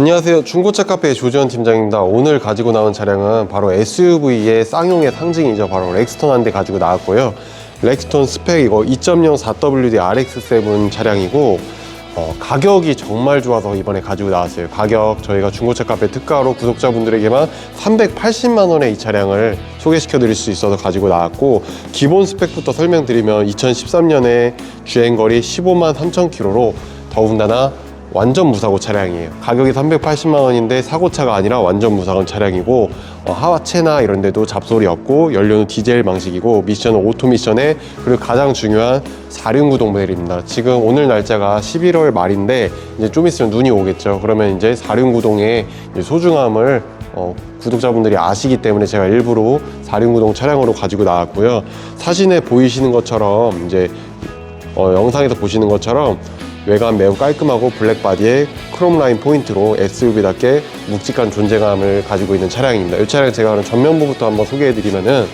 안녕하세요. 중고차 카페 조지현 팀장입니다. 오늘 가지고 나온 차량은 바로 SUV의 쌍용의 상징이죠. 바로 렉스톤 한대 가지고 나왔고요. 렉스톤 스펙 이거 2.0 4WD RX7 차량이고 어, 가격이 정말 좋아서 이번에 가지고 나왔어요. 가격 저희가 중고차 카페 특가로 구독자분들에게만 380만 원에 이 차량을 소개시켜 드릴 수 있어서 가지고 나왔고 기본 스펙부터 설명드리면 2013년에 주행거리 15만 3천 킬로로 더군다나 완전 무사고 차량이에요. 가격이 380만 원인데 사고차가 아니라 완전 무사고 차량이고 어, 하와체나 이런 데도 잡소리 없고 연료는 디젤 방식이고 미션은 오토 미션에 그리고 가장 중요한 4륜구동 모델입니다. 지금 오늘 날짜가 11월 말인데 이제 좀 있으면 눈이 오겠죠. 그러면 이제 4륜구동의 소중함을 어, 구독자분들이 아시기 때문에 제가 일부러 4륜구동 차량으로 가지고 나왔고요. 사진에 보이시는 것처럼 이제 어, 영상에서 보시는 것처럼 외관 매우 깔끔하고 블랙 바디에 크롬 라인 포인트로 SUV답게 묵직한 존재감을 가지고 있는 차량입니다. 이 차량 제가 그럼 전면부부터 한번 소개해드리면은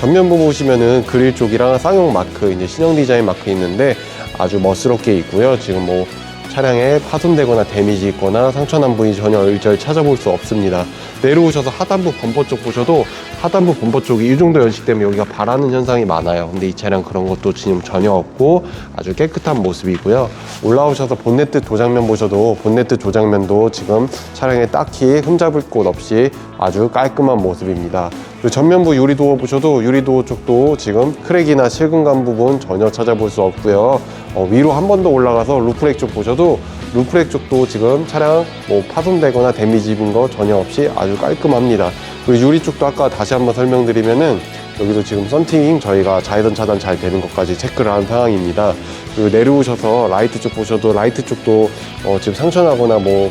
전면부 보시면은 그릴 쪽이랑 쌍용 마크 이제 신형 디자인 마크 있는데 아주 멋스럽게 있고요. 지금 뭐 차량에 파손되거나 데미지 있거나 상처난 부위 전혀 일절 찾아볼 수 없습니다. 내려오셔서 하단부 범퍼 쪽 보셔도 하단부 범퍼 쪽이 이 정도 연식되면 여기가 바라는 현상이 많아요. 근데 이 차량 그런 것도 지금 전혀 없고 아주 깨끗한 모습이고요. 올라오셔서 본네트 도장면 보셔도 본네트 조장면도 지금 차량에 딱히 흠잡을 곳 없이 아주 깔끔한 모습입니다. 전면부 유리도어 보셔도 유리도어 쪽도 지금 크랙이나 실금감 부분 전혀 찾아볼 수 없고요. 어, 위로 한 번 더 올라가서 루프렉 쪽 보셔도 루프렉 쪽도 지금 차량 뭐 파손되거나 데미지 입은 거 전혀 없이 아주 깔끔합니다. 그리고 유리 쪽도 아까 다시 한번 설명드리면은 여기도 지금 썬팅 저희가 자외선 차단 잘 되는 것까지 체크를 한 상황입니다. 그리고 내려오셔서 라이트 쪽 보셔도 라이트 쪽도 어, 지금 상처나거나 뭐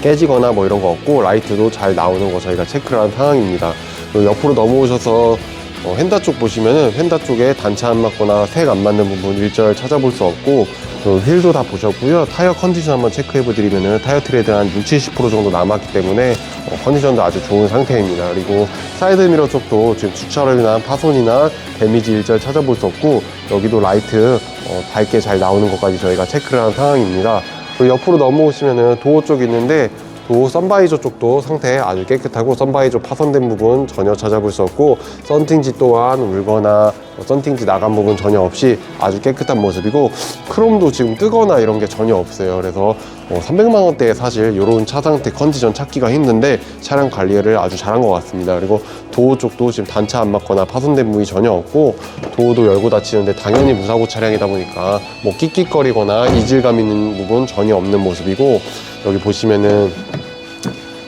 깨지거나 뭐 이런 거 없고 라이트도 잘 나오는 거 저희가 체크를 한 상황입니다. 옆으로 넘어오셔서 어, 휀다 쪽 보시면은 휀다 쪽에 단차 안 맞거나 색 안 맞는 부분 일절 찾아볼 수 없고 그 휠도 다 보셨고요. 타이어 컨디션 한번 체크해 보드리면은 타이어 트레드 한 60, 70% 정도 남았기 때문에 어, 컨디션도 아주 좋은 상태입니다. 그리고 사이드 미러 쪽도 지금 주차로 인한 파손이나 데미지 일절 찾아볼 수 없고 여기도 라이트 어, 밝게 잘 나오는 것까지 저희가 체크를 한 상황입니다. 그리고 옆으로 넘어오시면은 도어 쪽 있는데 도어 선바이저 쪽도 상태 아주 깨끗하고 선바이저 파손된 부분 전혀 찾아볼 수 없고 썬팅지 또한 울거나 뭐 썬팅지 나간 부분 전혀 없이 아주 깨끗한 모습이고 크롬도 지금 뜨거나 이런 게 전혀 없어요. 그래서 어, 300만 원대에 사실 이런 차 상태 컨디션 찾기가 힘든데 차량 관리를 아주 잘한 것 같습니다. 그리고 도어 쪽도 지금 단차 안 맞거나 파손된 부분이 전혀 없고 도어도 열고 닫히는데 당연히 무사고 차량이다 보니까 뭐 끽끽거리거나 이질감 있는 부분 전혀 없는 모습이고 여기 보시면은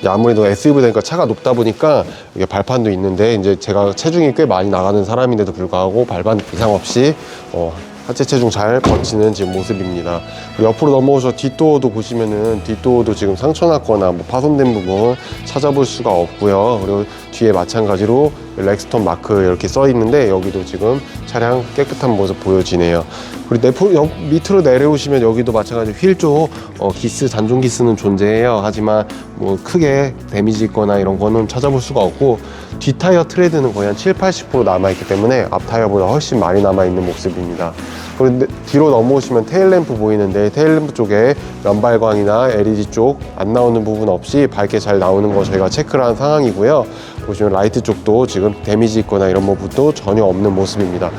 아무래도 SUV 되니까 차가 높다 보니까 이게 발판도 있는데 이제 제가 체중이 꽤 많이 나가는 사람인데도 불구하고 발판 이상 없이 어, 하체 체중 잘 버티는 지금 모습입니다. 옆으로 넘어오셔 뒷도어도 보시면은 뒷도어도 지금 상처났거나 뭐 파손된 부분 찾아볼 수가 없고요. 그리고 뒤에 마찬가지로 렉스톤 마크 이렇게 써 있는데 여기도 지금 차량 깨끗한 모습 보여지네요. 그리고 내포, 옆, 밑으로 내려오시면 여기도 마찬가지 휠쪽 어, 기스 잔존 기스는 존재해요. 하지만 뭐 크게 데미지 있거나 이런 거는 찾아볼 수가 없고 뒷 타이어 트레드는 거의 한 7, 80% 남아 있기 때문에 앞 타이어보다 훨씬 많이 남아 있는 모습입니다. 그런데 뒤로 넘어오시면 테일램프 보이는데 테일램프 쪽에 연발광이나 LED 쪽 안 나오는 부분 없이 밝게 잘 나오는 거 저희가 체크를 한 상황이고요. 보시면 라이트 쪽도 지금 데미지 있거나 이런 부분도 전혀 없는 모습입니다.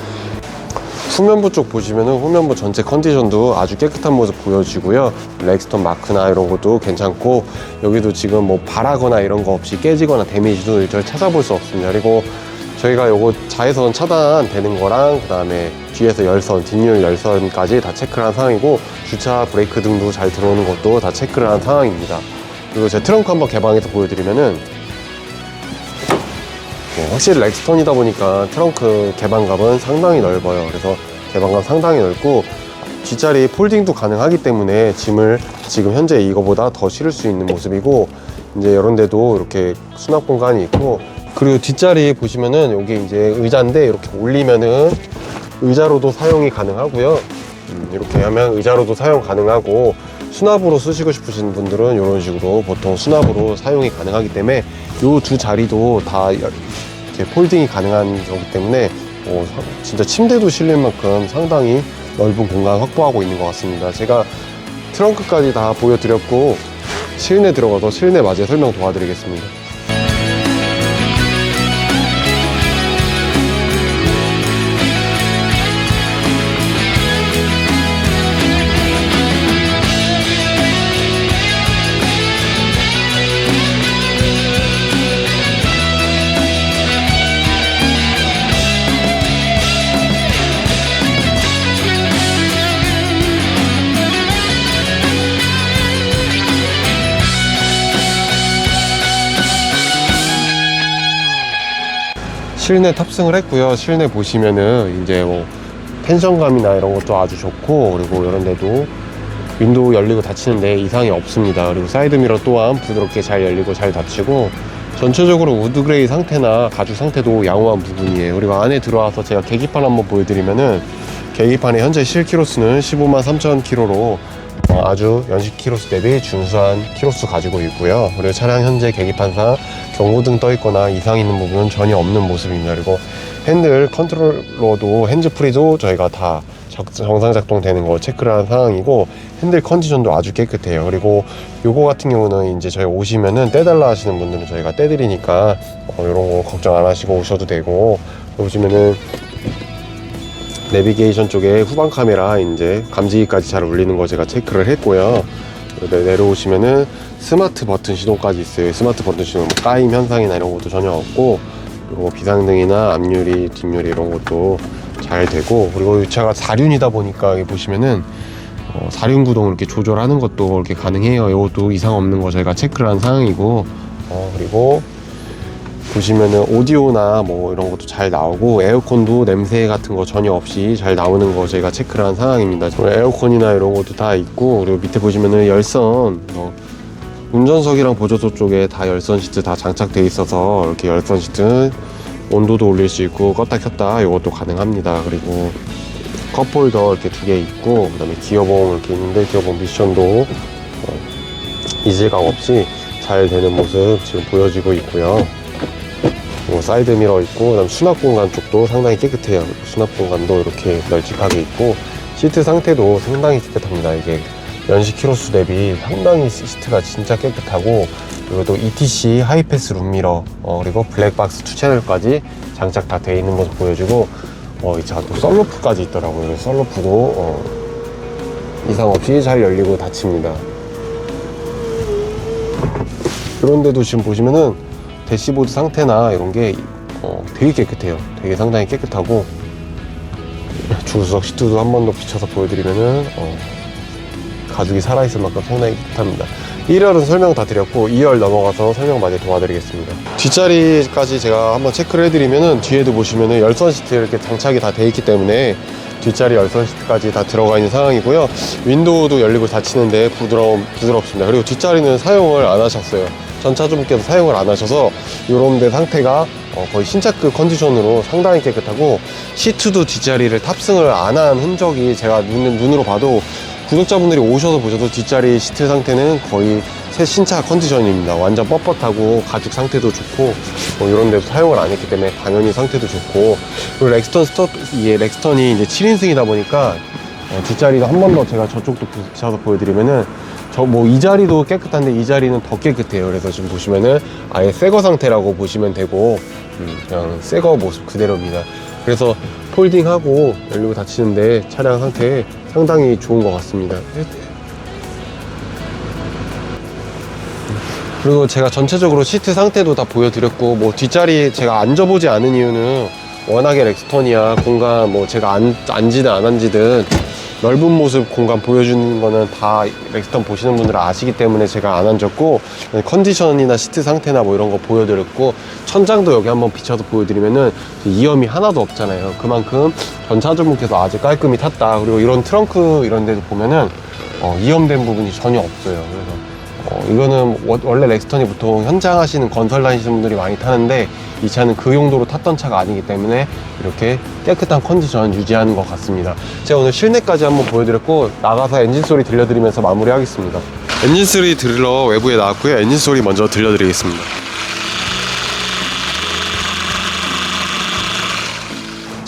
후면부 쪽 보시면은 후면부 전체 컨디션도 아주 깨끗한 모습 보여지고요. 렉스톤 마크나 이런 것도 괜찮고 여기도 지금 뭐 바라거나 이런 거 없이 깨지거나 데미지도 일절 찾아볼 수 없습니다. 그리고 저희가 요거 자외선 차단 되는 거랑 그 다음에 뒤에서 열선, 뒷열 열선까지 다 체크를 한 상황이고 주차 브레이크 등도 잘 들어오는 것도 다 체크를 한 상황입니다. 그리고 제 트렁크 한번 개방해서 보여드리면은 네, 확실히 렉스톤이다 보니까 트렁크 개방감은 상당히 넓어요. 그래서 개방감 상당히 넓고 뒷자리 폴딩도 가능하기 때문에 짐을 지금 현재 이거보다 더 실을 수 있는 모습이고 이제 이런 데도 이렇게 수납 공간이 있고 그리고 뒷자리 보시면은 여기 이제 의자인데 이렇게 올리면은 의자로도 사용이 가능하고요. 음, 이렇게 하면 의자로도 사용 가능하고 수납으로 쓰시고 싶으신 분들은 이런 식으로 보통 수납으로 사용이 가능하기 때문에 이 두 자리도 다 열- 이렇게 폴딩이 가능한 거기 때문에 어, 사- 진짜 침대도 실릴 만큼 상당히 넓은 공간 확보하고 있는 것 같습니다. 제가 트렁크까지 다 보여드렸고 실내 들어가서 실내 맞이 설명 도와드리겠습니다. 실내 탑승을 했고요. 실내 보시면은 이제 뭐 텐션감이나 이런 것도 아주 좋고 그리고 이런 데도 윈도우 열리고 닫히는데 이상이 없습니다. 그리고 사이드 미러 또한 부드럽게 잘 열리고 잘 닫히고 전체적으로 우드 그레이 상태나 가죽 상태도 양호한 부분이에요. 그리고 안에 들어와서 제가 계기판 한번 보여드리면은 계기판의 현재 실 키로수는 15만 3천 킬로로 어, 아주 연식 키로수 대비 준수한 키로수 가지고 있고요. 그리고 차량 현재 계기판상 경고등 떠 있거나 이상 있는 부분은 전혀 없는 모습입니다. 그리고 핸들 컨트롤러도 핸즈프리도 저희가 다 적- 정상 작동되는 거 체크를 한 상황이고 핸들 컨디션도 아주 깨끗해요. 그리고 요거 같은 경우는 이제 저희 오시면은 떼달라 하시는 분들은 저희가 떼드리니까 어, 이런 거 걱정 안 하시고 오셔도 되고 보시면은 내비게이션 쪽에 후방 카메라 이제 감지기까지 잘 울리는 거 제가 체크를 했고요. 네, 내려오시면은 스마트 버튼 시동까지 있어요. 스마트 버튼 시동 뭐 까임 현상이나 이런 것도 전혀 없고 그리고 뭐 비상등이나 앞유리, 뒷유리 이런 것도 잘 되고 그리고 이 차가 4륜이다 보니까 보시면은 어, 4륜 구동 이렇게 조절하는 것도 이렇게 가능해요. 이것도 이상 없는 거 저희가 체크를 한 상황이고 어, 그리고 보시면은 오디오나 뭐 이런 것도 잘 나오고 에어컨도 냄새 같은 거 전혀 없이 잘 나오는 거 저희가 체크를 한 상황입니다. 에어컨이나 이런 것도 다 있고 그리고 밑에 보시면은 열선 뭐 운전석이랑 보조석 쪽에 다 열선 시트 다 장착돼 있어서 이렇게 열선 시트 온도도 올릴 수 있고 껐다 켰다 이것도 가능합니다. 그리고 컵홀더 이렇게 두 개 있고 그다음에 기어봉 이렇게 있는데 기어봉 미션도 어, 이질감 없이 잘 되는 모습 지금 보여지고 있고요. 그리고 사이드 미러 있고 그다음 수납 공간 쪽도 상당히 깨끗해요. 수납 공간도 이렇게 널찍하게 있고 시트 상태도 상당히 깨끗합니다. 이게 연식 키로수 대비 상당히 시트가 진짜 깨끗하고 그리고 또 ETC 하이패스 룸미러 어, 그리고 블랙박스 투 채널까지 장착 다 돼 있는 모습 보여주고 어, 이차또 썰루프까지 있더라고요. 썰루프도 어, 이상 없이 잘 열리고 닫힙니다. 그런데도 지금 보시면은 대시보드 상태나 이런 게 어, 되게 깨끗해요. 되게 상당히 깨끗하고 주석 시트도 한 번 더 비춰서 보여드리면은 어, 가죽이 살아있을 만큼 상당히 깨끗합니다. 1열은 설명 다 드렸고 2열 넘어가서 설명 많이 도와드리겠습니다. 뒷자리까지 제가 한번 체크를 해드리면은 뒤에도 보시면은 열선 시트 이렇게 장착이 다 돼 있기 때문에 뒷자리 열선 시트까지 다 들어가 있는 상황이고요. 윈도우도 열리고 닫히는데 부드러움, 부드럽습니다. 그리고 뒷자리는 사용을 안 하셨어요. 전차주분께서 사용을 안 하셔서 이런 데 상태가 어, 거의 신차급 컨디션으로 상당히 깨끗하고 시트도 뒷자리를 탑승을 안 한 흔적이 제가 눈, 눈으로 봐도 구독자분들이 오셔서 보셔도 뒷자리 시트 상태는 거의 새 신차 컨디션입니다. 완전 뻣뻣하고 가죽 상태도 좋고 뭐 이런 데도 사용을 안 했기 때문에 당연히 상태도 좋고 그리고 렉스턴 스터 이게 렉스턴이 이제 7인승이다 보니까 어, 뒷자리도 한번 더 제가 저쪽도 붙여서 보여드리면은 저 뭐 이 자리도 깨끗한데 이 자리는 더 깨끗해요. 그래서 지금 보시면은 아예 새거 상태라고 보시면 되고 음, 그냥 새거 모습 그대로입니다. 그래서 폴딩하고 열리고 닫히는데 차량 상태 상당히 좋은 것 같습니다. 그리고 제가 전체적으로 시트 상태도 다 보여드렸고 뭐 뒷자리 제가 앉아보지 않은 이유는 워낙에 렉스턴이야 공간 뭐 제가 앉, 앉지든 안 앉지든 넓은 모습 공간 보여주는 거는 다 렉스턴 보시는 분들은 아시기 때문에 제가 안 앉았고 컨디션이나 시트 상태나 뭐 이런 거 보여드렸고 천장도 여기 한번 비춰서 보여드리면은 이염이 하나도 없잖아요. 그만큼 전차주분께서 아주 깔끔히 탔다. 그리고 이런 트렁크 이런 데도 보면은 어, 이염된 부분이 전혀 없어요. 그래서 어, 이거는 워- 원래 렉스턴이 보통 현장 하시는 건설 다니시는 분들이 많이 타는데 이 차는 그 용도로 탔던 차가 아니기 때문에 이렇게 깨끗한 컨디션 유지하는 것 같습니다. 제가 오늘 실내까지 한번 보여드렸고 나가서 엔진 소리 들려드리면서 마무리하겠습니다. 엔진 소리 들으러 외부에 나왔고요. 엔진 소리 먼저 들려드리겠습니다.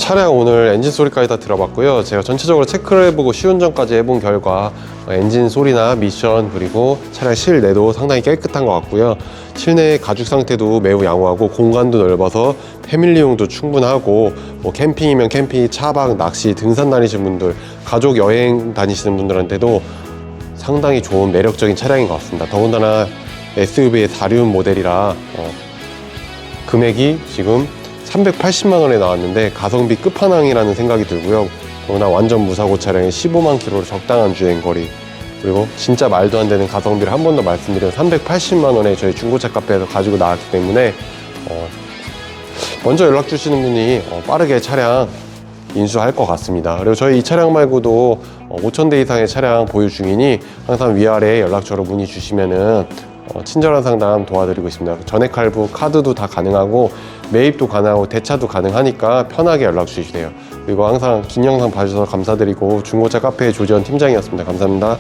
차량 오늘 엔진 소리까지 다 들어봤고요. 제가 전체적으로 체크를 해보고 시운전까지 해본 결과 어, 엔진 소리나 미션 그리고 차량 실내도 상당히 깨끗한 것 같고요. 실내 가죽 상태도 매우 양호하고 공간도 넓어서 패밀리용도 충분하고 뭐 캠핑이면 캠핑, 차박, 낚시, 등산 다니시는 분들, 가족 여행 다니시는 분들한테도 상당히 좋은 매력적인 차량인 것 같습니다. 더군다나 SUV의 4륜 모델이라 어, 금액이 지금 380만 원에 나왔는데 가성비 끝판왕이라는 생각이 들고요. 더구나 완전 무사고 차량에 15만 킬로로 적당한 주행 거리 그리고 진짜 말도 안 되는 가성비를 한 번 더 말씀드리면 380만 원에 저희 중고차 카페에서 가지고 나왔기 때문에 어, 먼저 연락 주시는 분이 어, 빠르게 차량 인수할 것 같습니다. 그리고 저희 이 차량 말고도 5,000대 이상의 차량 보유 중이니 항상 위아래 연락처로 문의 주시면은 어, 친절한 상담 도와드리고 있습니다. 전액 할부, 카드도 다 가능하고 매입도 가능하고 대차도 가능하니까 편하게 연락 주시세요. 그리고 항상 긴 영상 봐주셔서 감사드리고 중고차 카페의 조지현 팀장이었습니다. 감사합니다.